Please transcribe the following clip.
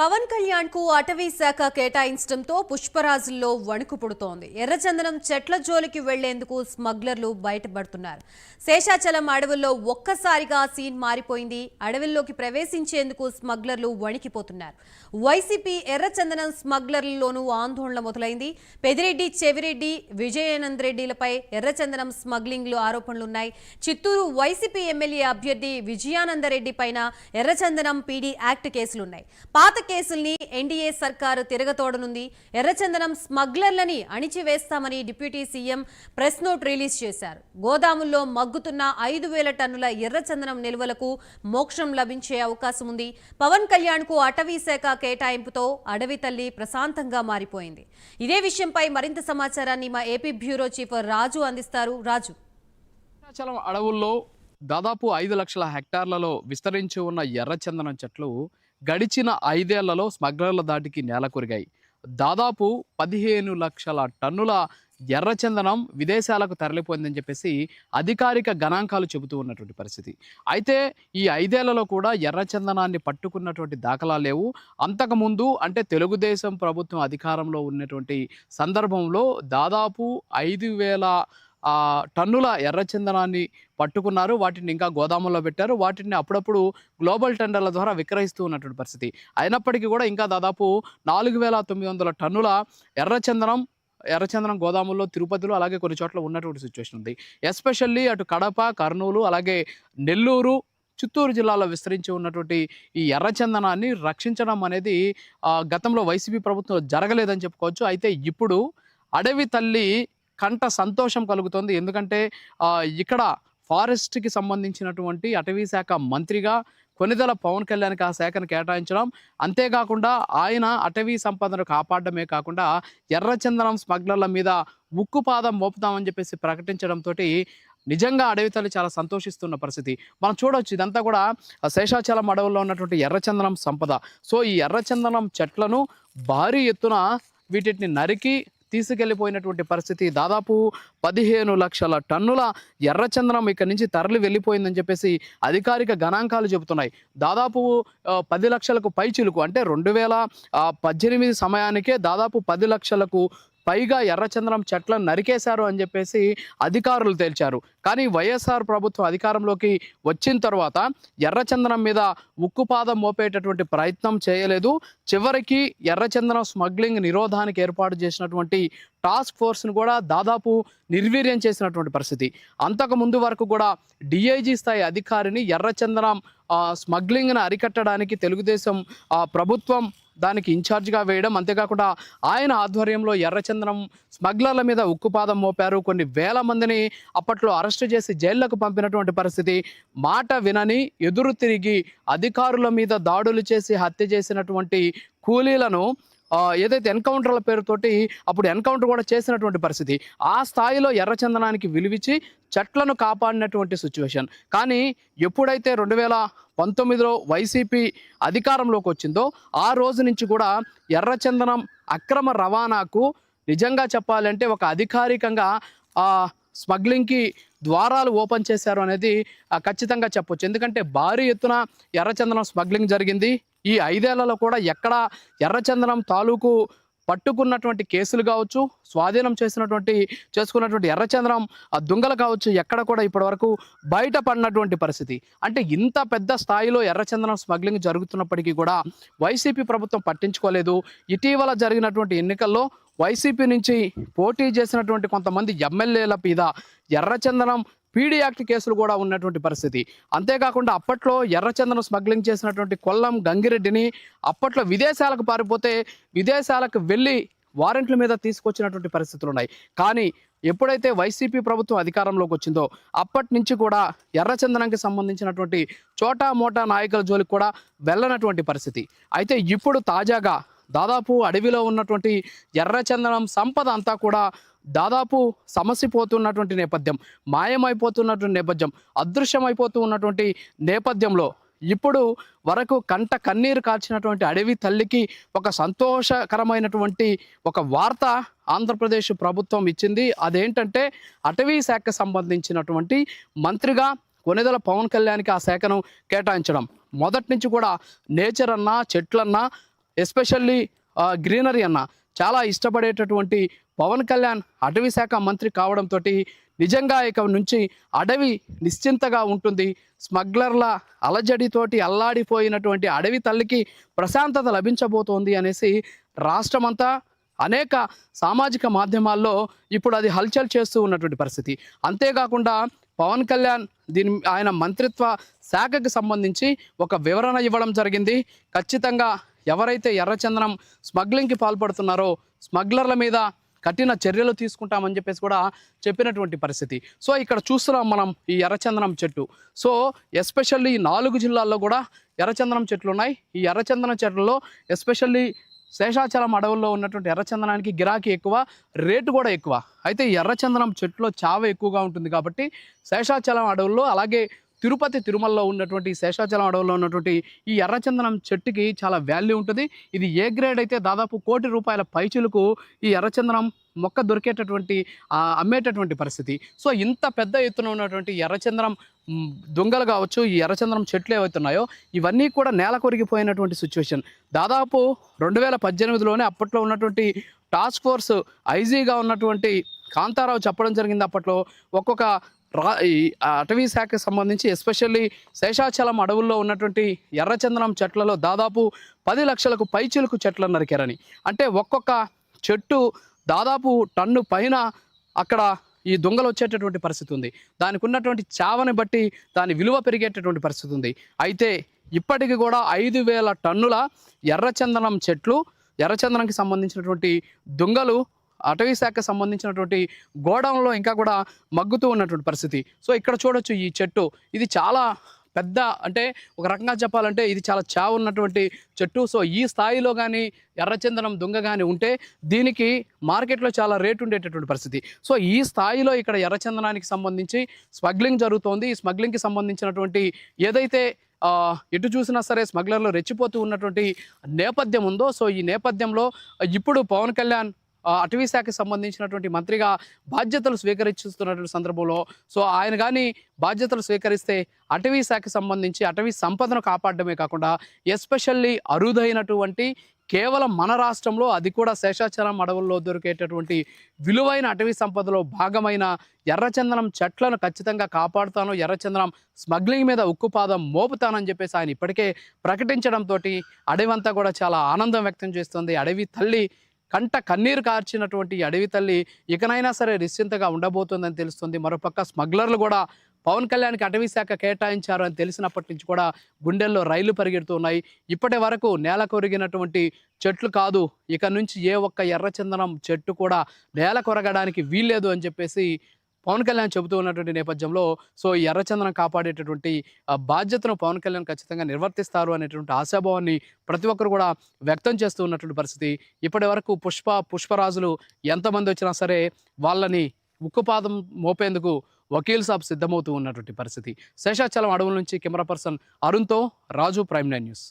పవన్ కళ్యాణ్కు అటవీ శాఖ కేటాయించడంతో పుష్పరాజుల్లో వణుకు పుడుతోంది. ఎర్రచందనం చెట్ల జోలికి వెళ్ళేందుకు స్మగ్లర్లు బయటపడుతున్నారు. శేషాచలం అడవుల్లో ఒక్కసారిగా సీన్ మారిపోయింది. అడవుల్లోకి ప్రవేశించేందుకు స్మగ్లర్లు వణికిపోతున్నారు. వైసీపీ ఎర్రచందనం స్మగ్లర్లలోనూ ఆందోళన మొదలైంది. పెదిరెడ్డి చెవిరెడ్డి విజయానంద్ రెడ్డిలపై ఎర్రచందనం స్మగ్లింగ్లు ఆరోపణలున్నాయి. చిత్తూరు వైసీపీ ఎమ్మెల్యే అభ్యర్థి విజయానందరెడ్డి పైన ఎర్రచందనం పీడీ యాక్ట్ కేసులున్నాయి. పాత కేసుల్ని ఎన్డీఏ సర్కారు తిరగతోడనుంది. ఎర్రచందనం స్మగ్లర్లని అణిచివేస్తామని deputy CM press note release చేశారు. గోదాముల్లో మగ్గుతున్న ఐదు వేల టన్నుల ఎర్రచందనం నిల్వలకు మోక్షం లభించే అవకాశం ఉంది. పవన్ కళ్యాణ్కు అటవీ శాఖ కేటాయింపుతో అడవి తల్లి ప్రశాంతంగా మారిపోయింది. ఇదే విషయంపై మరింత సమాచారాన్ని మా ఏపీ బ్యూరో చీఫ్ రాజు అందిస్తారు. రాజు. అరుణాచలం అడవుల్లో దాదాపు ఐదు లక్షల హెక్టార్లలో విస్తరించి ఉన్న ఎర్రచందనం చెట్లు గడిచిన ఐదేళ్ళలో స్మగ్లర్ల దాటికి నేలకొరిగాయి దాదాపు పదిహేను లక్షల టన్నుల ఎర్రచందనం విదేశాలకు తరలిపోయిందని చెప్పేసి అధికారిక గణాంకాలు చెబుతూ ఉన్నటువంటి పరిస్థితి. అయితే ఈ ఐదేళ్ళలో కూడా ఎర్రచందనాన్ని పట్టుకున్నటువంటి దాఖలాలు లేవు. అంతకుముందు అంటే తెలుగుదేశం ప్రభుత్వం అధికారంలో ఉన్నటువంటి సందర్భంలో దాదాపు ఐదు వేల టన్నుల ఎర్రచందనాన్ని పట్టుకున్నారు. వాటిని ఇంకా గోదాముల్లో పెట్టారు. వాటిని అప్పుడప్పుడు గ్లోబల్ టెండర్ల ద్వారా విక్రయిస్తూ ఉన్నటువంటి పరిస్థితి. అయినప్పటికీ కూడా ఇంకా దాదాపు నాలుగు వేల తొమ్మిది వందల టన్నుల ఎర్రచందనం ఎర్రచందనం గోదాముల్లో తిరుపతిలో అలాగే కొన్ని చోట్ల ఉన్నటువంటి సిచ్యువేషన్ ఉంది. ఎస్పెషల్లీ అటు కడప కర్నూలు అలాగే నెల్లూరు చిత్తూరు జిల్లాలో విస్తరించి ఉన్నటువంటి ఈ ఎర్రచందనాన్ని రక్షించడం అనేది గతంలో వైసీపీ ప్రభుత్వం జరగలేదని చెప్పుకోవచ్చు. అయితే ఇప్పుడు అడవి తల్లి కంట సంతోషం కలుగుతుంది. ఎందుకంటే ఇక్కడ ఫారెస్ట్కి సంబంధించినటువంటి అటవీ శాఖ మంత్రిగా కొనిదల పవన్ కళ్యాణ్కి ఆ శాఖను కేటాయించడం. అంతేకాకుండా ఆయన అటవీ సంపదను కాపాడమే కాకుండా ఎర్రచందనం స్మగ్లర్ల మీద ఉక్కుపాదం మోపుతామని చెప్పేసి ప్రకటించడంతో నిజంగా అడవితలు చాలా సంతోషిస్తున్న పరిస్థితి. మనం చూడవచ్చు ఇదంతా కూడా శేషాచలం అడవుల్లో ఉన్నటువంటి ఎర్రచందనం సంపద. సో ఈ ఎర్రచందనం చెట్లను భారీ ఎత్తున వీటిని నరికి తీసుకెళ్ళిపోయినటువంటి పరిస్థితి దాదాపు పదిహేను లక్షల టన్నుల ఎర్రచందనం ఇక్కడి నుంచి తరలి వెళ్ళిపోయిందని చెప్పేసి అధికారిక గణాంకాలు చెబుతున్నాయి. దాదాపు పది లక్షలకు పైచిలుకు అంటే రెండు వేల పద్దెనిమిది సమయానికే దాదాపు పది లక్షలకు పైగా ఎర్రచందనం చెట్లను నరికేశారు అని చెప్పేసి అధికారులు తేల్చారు. కానీ వైఎస్ఆర్ ప్రభుత్వం అధికారంలోకి వచ్చిన తర్వాత ఎర్రచందనం మీద ఉక్కుపాదం మోపేటటువంటి ప్రయత్నం చేయలేదు. చివరికి ఎర్రచందనం స్మగ్లింగ్ నిరోధానికి ఏర్పాటు చేసినటువంటి టాస్క్ ఫోర్స్ను కూడా దాదాపు నిర్వీర్యం చేసినటువంటి పరిస్థితి. అంతకు ముందు వరకు కూడా డిఐజీ స్థాయి అధికారిని ఎర్రచందనం స్మగ్లింగ్ను అరికట్టడానికి తెలుగుదేశం ప్రభుత్వం దానికి ఇన్ఛార్జ్గా వేయడం. అంతేకాకుండా ఆయన ఆధ్వర్యంలో ఎర్రచందనం స్మగ్లర్ల మీద ఉక్కుపాదం మోపారు. కొన్ని వేల మందిని అప్పట్లో అరెస్టు చేసి జైళ్ళకు పంపినటువంటి పరిస్థితి మాట వినని ఎదురు తిరిగి అధికారుల మీద దాడులు చేసి హత్య చేసినటువంటి కూలీలను ఏదైతే ఎన్కౌంటర్ల పేరుతోటి అప్పుడు ఎన్కౌంటర్ కూడా చేసినటువంటి పరిస్థితి. ఆ స్థాయిలో ఎర్రచందనానికి విలువిచ్చి చెట్లను కాపాడినటువంటి సిచ్యువేషన్. కానీ ఎప్పుడైతే రెండు వేల పంతొమ్మిదిలో వైసీపీ అధికారంలోకి వచ్చిందో ఆ రోజు నుంచి కూడా ఎర్రచందనం అక్రమ రవాణాకు నిజంగా చెప్పాలంటే ఒక అధికారికంగా స్మగ్లింగ్కి ద్వారాలు ఓపెన్ చేశారు అనేది ఖచ్చితంగా చెప్పొచ్చు. ఎందుకంటే భారీ ఎత్తున ఎర్రచందనం స్మగ్లింగ్ జరిగింది. ఈ ఐదేళ్ళలో కూడా ఎక్కడ ఎర్రచందనం తాలూకు పట్టుకున్నటువంటి కేసులు కావచ్చు స్వాధీనం చేసినటువంటి చేసుకున్నటువంటి ఎర్రచంద్రం ఆ దొంగలు కావచ్చు ఎక్కడ కూడా ఇప్పటివరకు బయటపడినటువంటి పరిస్థితి. అంటే ఇంత పెద్ద స్థాయిలో ఎర్రచందనం స్మగ్లింగ్ జరుగుతున్నప్పటికీ కూడా వైసీపీ ప్రభుత్వం పట్టించుకోలేదు. ఇటీవల జరిగినటువంటి ఎన్నికల్లో వైసీపీ నుంచి పోటీ చేసినటువంటి కొంతమంది ఎమ్మెల్యేల మీద ఎర్రచందనం పీడీ యాక్ట్ కేసులు కూడా ఉన్నటువంటి పరిస్థితి. అంతేకాకుండా అప్పట్లో ఎర్రచందనం స్మగ్లింగ్ చేసినటువంటి కొల్లం గంగిరెడ్డిని అప్పట్లో విదేశాలకు పారిపోతే విదేశాలకు వెళ్ళి వారెంట్ల మీద తీసుకొచ్చినటువంటి పరిస్థితులు ఉన్నాయి. కానీ ఎప్పుడైతే వైసీపీ ప్రభుత్వం అధికారంలోకి వచ్చిందో అప్పటి నుంచి కూడా ఎర్రచందనంకి సంబంధించినటువంటి చోటా మోటా నాయకుల జోలికి కూడా వెళ్ళనటువంటి పరిస్థితి. అయితే ఇప్పుడు తాజాగా దాదాపు అడవిలో ఉన్నటువంటి ఎర్రచందనం సంపద అంతా కూడా దాదాపు సమసిపోతున్నటువంటి నేపథ్యం మాయమైపోతున్నటువంటి నేపథ్యం అదృశ్యమైపోతూ ఉన్నటువంటి నేపథ్యంలో ఇప్పుడు వరకు కంట కన్నీరు కాల్చినటువంటి అడవి తల్లికి ఒక సంతోషకరమైనటువంటి ఒక వార్త ఆంధ్రప్రదేశ్ ప్రభుత్వం ఇచ్చింది. అదేంటంటే అటవీ శాఖకు సంబంధించినటువంటి మంత్రిగా కొనెదల పవన్ కళ్యాణ్కి ఆ శాఖను కేటాయించడం. మొదటి నుంచి కూడా నేచర్ అన్నా చెట్లన్నా ఎస్పెషల్లీ గ్రీనరీ అన్న. చాలా ఇష్టపడేటటువంటి పవన్ కళ్యాణ్ అటవీ శాఖ మంత్రి కావడంతో నిజంగా ఇక నుంచి అడవి నిశ్చింతగా ఉంటుంది. స్మగ్లర్ల అలజడితోటి అల్లాడిపోయినటువంటి అడవి తల్లికి ప్రశాంతత లభించబోతోంది అనేసి రాష్ట్రమంతా అనేక సామాజిక మాధ్యమాల్లో ఇప్పుడు అది హల్చల్ చేస్తూ ఉన్నటువంటి పరిస్థితి. అంతేకాకుండా పవన్ కళ్యాణ్ దీని ఆయన మంత్రిత్వ శాఖకు సంబంధించి ఒక వివరణ ఇవ్వడం జరిగింది. ఖచ్చితంగా ఎవరైతే ఎర్రచందనం స్మగ్లింగ్కి పాల్పడుతున్నారో స్మగ్లర్ల మీద కఠిన చర్యలు తీసుకుంటామని చెప్పేసి కూడా చెప్పినటువంటి పరిస్థితి. సో ఇక్కడ చూస్తున్నాం మనం ఈ ఎర్రచందనం చెట్టు. సో ఎస్పెషల్లీ నాలుగు జిల్లాల్లో కూడా ఎర్రచందనం చెట్లు ఉన్నాయి. ఈ ఎర్రచందనం చెట్లలో ఎస్పెషల్లీ శేషాచలం అడవుల్లో ఉన్నటువంటి ఎర్రచందనానికి గిరాకీ ఎక్కువ రేటు కూడా ఎక్కువ. అయితే ఎర్రచందనం చెట్టులో చావ ఎక్కువగా ఉంటుంది కాబట్టి శేషాచలం అడవుల్లో అలాగే తిరుపతి తిరుమలలో ఉన్నటువంటి శేషాచలం అడవుల్లో ఉన్నటువంటి ఈ ఎర్రచందనం చెట్టుకి చాలా వాల్యూ ఉంటుంది. ఇది ఏ గ్రేడ్ అయితే దాదాపు కోటి రూపాయల పైచులకు ఈ ఎర్రచందనం మొక్క దొరికేటటువంటి అమ్మేటటువంటి పరిస్థితి. సో ఇంత పెద్ద ఎత్తున ఉన్నటువంటి ఎర్రచందనం దొంగలు కావచ్చు ఈ ఎర్రచందనం చెట్లు ఏవైతున్నాయో ఇవన్నీ కూడా నేల కొరిగిపోయినటువంటి సిచ్యువేషన్ దాదాపు రెండు వేల పద్దెనిమిదిలోనే అప్పట్లో ఉన్నటువంటి టాస్క్ ఫోర్స్ ఐజీగా ఉన్నటువంటి కాంతారావు చెప్పడం జరిగింది అప్పట్లో. ఒక్కొక్క రా ఈ అటవీ శాఖకు సంబంధించి ఎస్పెషల్లీ శేషాచలం అడవుల్లో ఉన్నటువంటి ఎర్రచందనం చెట్లలో దాదాపు పది లక్షలకు పైచిలుకు చెట్లను నరికారని. అంటే ఒక్కొక్క చెట్టు దాదాపు టన్ను పైన అక్కడ ఈ దొంగలు వచ్చేటటువంటి పరిస్థితి ఉంది. దానికి ఉన్నటువంటి చావని బట్టి దాని విలువ పెరిగేటటువంటి పరిస్థితి ఉంది. అయితే ఇప్పటికి కూడా ఐదు వేల టన్నుల ఎర్రచందనం చెట్లు ఎర్రచందనంకి సంబంధించినటువంటి దొంగలు అటవీ శాఖకు సంబంధించినటువంటి గోడౌన్లో ఇంకా కూడా మగ్గుతూ ఉన్నటువంటి పరిస్థితి. సో ఇక్కడ చూడొచ్చు ఈ చెట్టు. ఇది చాలా పెద్ద అంటే ఒక రకంగా చెప్పాలంటే ఇది చాలా చావు ఉన్నటువంటి చెట్టు. సో ఈ స్థాయిలో కానీ ఎర్రచందనం దుంగ కానీ ఉంటే దీనికి మార్కెట్లో చాలా రేటు ఉండేటటువంటి పరిస్థితి. సో ఈ స్థాయిలో ఇక్కడ ఎర్రచందనానికి సంబంధించి స్మగ్లింగ్ జరుగుతోంది. ఈ స్మగ్లింగ్కి సంబంధించినటువంటి ఏదైతే ఎటు చూసినా సరే స్మగ్లర్లు రెచ్చిపోతూ ఉన్నటువంటి నేపథ్యం ఉందో సో ఈ నేపథ్యంలో ఇప్పుడు పవన్ కళ్యాణ్ అటవీ శాఖకి సంబంధించినటువంటి మంత్రిగా బాధ్యతలు స్వీకరిస్తున్నటువంటి సందర్భంలో సో ఆయన కానీ బాధ్యతలు స్వీకరిస్తే అటవీ శాఖకి సంబంధించి అటవీ సంపదను కాపాడడమే కాకుండా ఎస్పెషల్లీ అరుదైనటువంటి కేవలం మన రాష్ట్రంలో అది కూడా శేషాచలం అడవుల్లో దొరికేటటువంటి విలువైన అటవీ సంపదలో భాగమైన ఎర్రచందనం చెట్లను ఖచ్చితంగా కాపాడుతాను ఎర్రచందనం స్మగ్లింగ్ మీద ఉక్కుపాదం మోపుతానని చెప్పేసి ఆయన ఇప్పటికే ప్రకటించడంతో అడవంతా కూడా చాలా ఆనందం వ్యక్తం చేస్తుంది. అడవి తల్లి కంట కన్నీరు కార్చినటువంటి అడవి తల్లి ఇకనైనా సరే నిశ్చింతగా ఉండబోతుందని తెలుస్తుంది. మరోపక్క స్మగ్లర్లు కూడా పవన్ కళ్యాణ్కి అటవీ శాఖ కేటాయించారు అని తెలిసినప్పటి నుంచి కూడా గుండెల్లో రైళ్ళు పరిగెడుతున్నాయి ఇప్పటి వరకు నేల కొరిగినటువంటి చెట్లు కాదు. ఇక నుంచి ఏ ఒక్క ఎర్రచందనం చెట్టు కూడా నేల కొరగడానికి వీల్లేదు అని చెప్పేసి పవన్ కళ్యాణ్ చెబుతూ ఉన్నటువంటి నేపథ్యంలో సో ఈ ఎర్రచందనం కాపాడేటటువంటి బాధ్యతను పవన్ కళ్యాణ్ ఖచ్చితంగా నిర్వర్తిస్తారు అనేటువంటి ఆశాభావాన్ని ప్రతి ఒక్కరు కూడా వ్యక్తం చేస్తూ ఉన్నటువంటి పరిస్థితి. ఇప్పటి వరకు పుష్ప పుష్పరాజులు ఎంతమంది వచ్చినా సరే వాళ్ళని ఉక్కుపాదం మోపేందుకు వకీల్ సాబ్ సిద్ధమవుతూ ఉన్నటువంటి పరిస్థితి. శేషాచలం అడవుల నుంచి కెమెరా పర్సన్ అరుణ్తో రాజు ప్రైమ్ నైన్ న్యూస్.